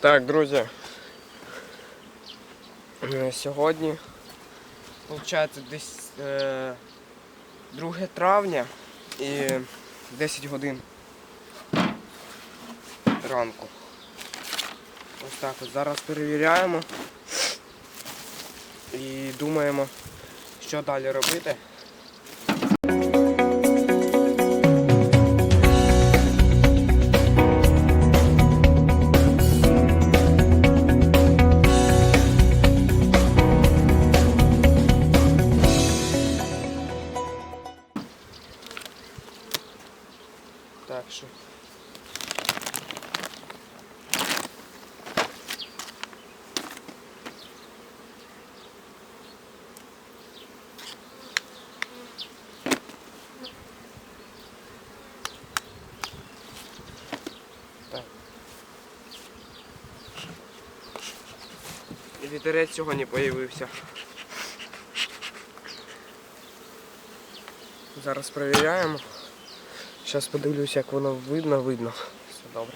Так, друзі. е, Сьогодні, виходить, десь е, 2 травня і 10 годин ранку. Ось так от. Зараз перевіряємо і думаємо, що далі робити. Вітерець сьогодні з'явився. Зараз перевіряємо. Зараз подивлюсь, як воно видно, видно. Все добре.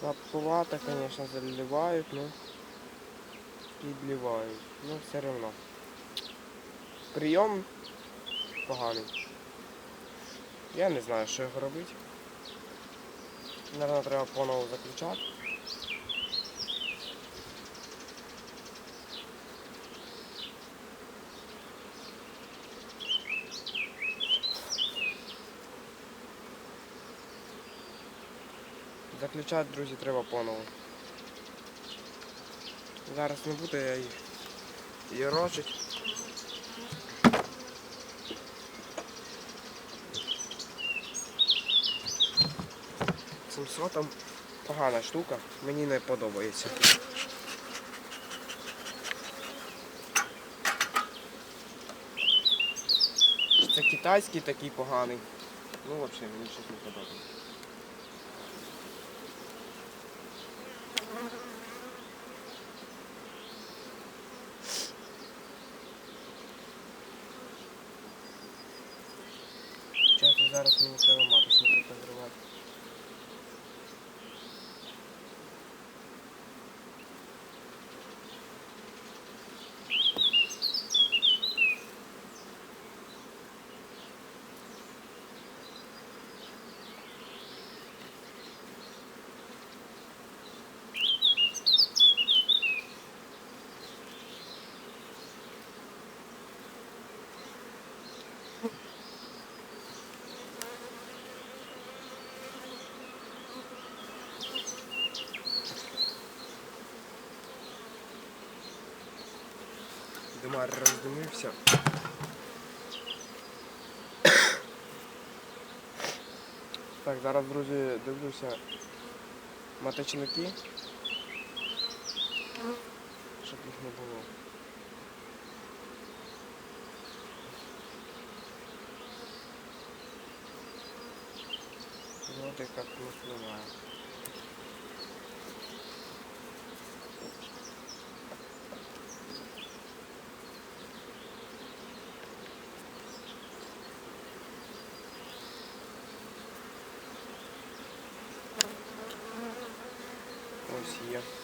Слабковато, конечно, заливают, но підливають. Ну, все равно. Прийом поганий. Я не знаю, що його робити. Наверное, треба понову заключати. Заключати, друзі, треба понову. Зараз не буду я її єрочить. Сімсотом погана штука, мені не подобається. Це китайський такий поганий. Ну взагалі мені щось не подобається. Зараз мені треба маточника позривати. Димар роздимився. Так, зараз, друзі, дивлюся маточники. Щоб їх не було. Вроде как не снимаю. Ось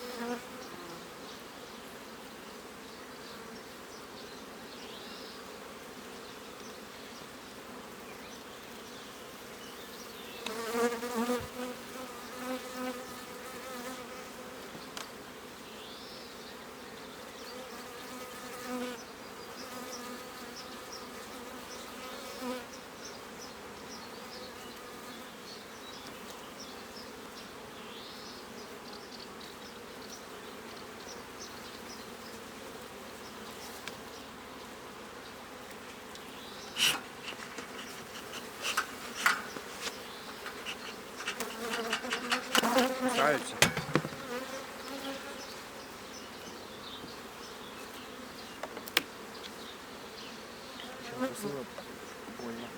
понял.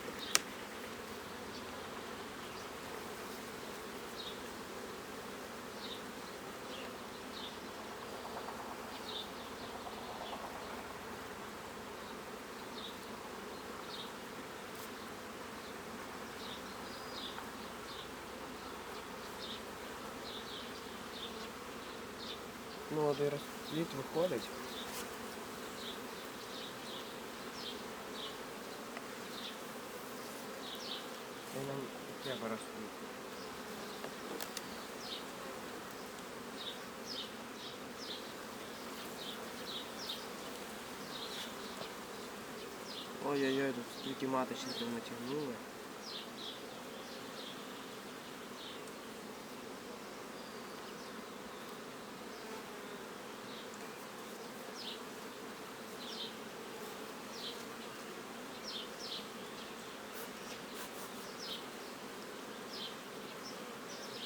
Ну, от і розпліт виходить. І нам треба розплід. Ой-ой-ой, тут скільки маточників натягнули.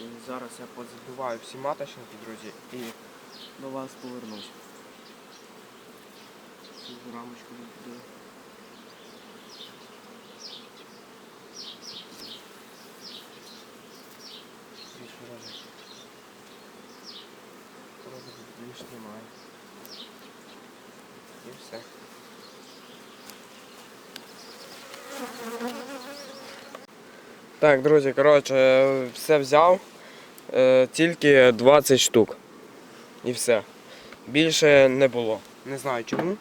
І зараз я позабиваю всі маточники, друзі, і до вас повернусь. Цю рамочку буду. Більше тут немає. І все. Так, друзі, коротше, все взяв. Е, тільки 20 штук. І все. Більше не було. Не знаю чому.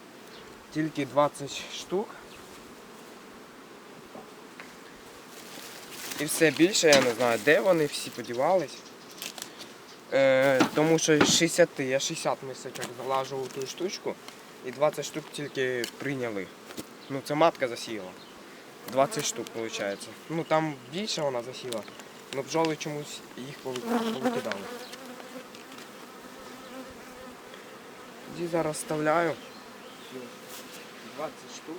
Тільки 20 штук. І все більше я не знаю, де вони всі подівались. Е, тому що 60, я 60 мисочок залажу у ту штучку і 20 штук тільки прийняли. Ну це матка засіяла. 20 штук виходить. Ну там більше вона засіла. Ну бджоли чомусь їх повикидали. Тоді зараз вставляю. 20 штук.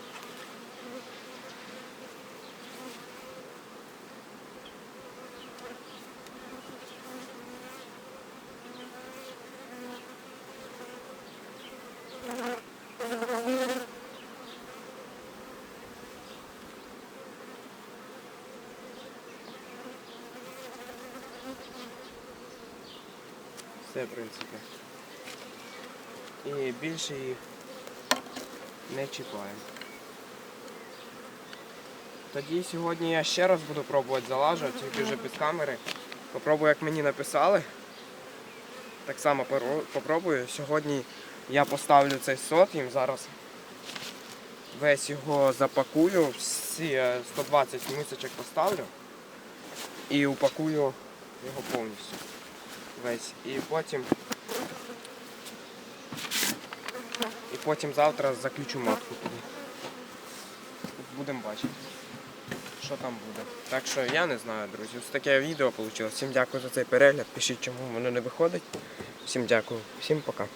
Все, в принципі. І більше їх не чіпаємо. Тоді сьогодні я ще раз буду пробувати залажувати, тільки вже без камери. Попробую, як мені написали. Так само попробую. Сьогодні я поставлю цей сот їм зараз. Весь його запакую, всі е, 120 мисочок поставлю і упакую його повністю. Весь. І потім. І потім завтра заключу матку туди. Будемо бачити, що там буде. Так що я не знаю, друзі. Ось таке відео вийшло. Всім дякую за цей перегляд. Пишіть, чому воно не виходить. Всім дякую. Всім пока.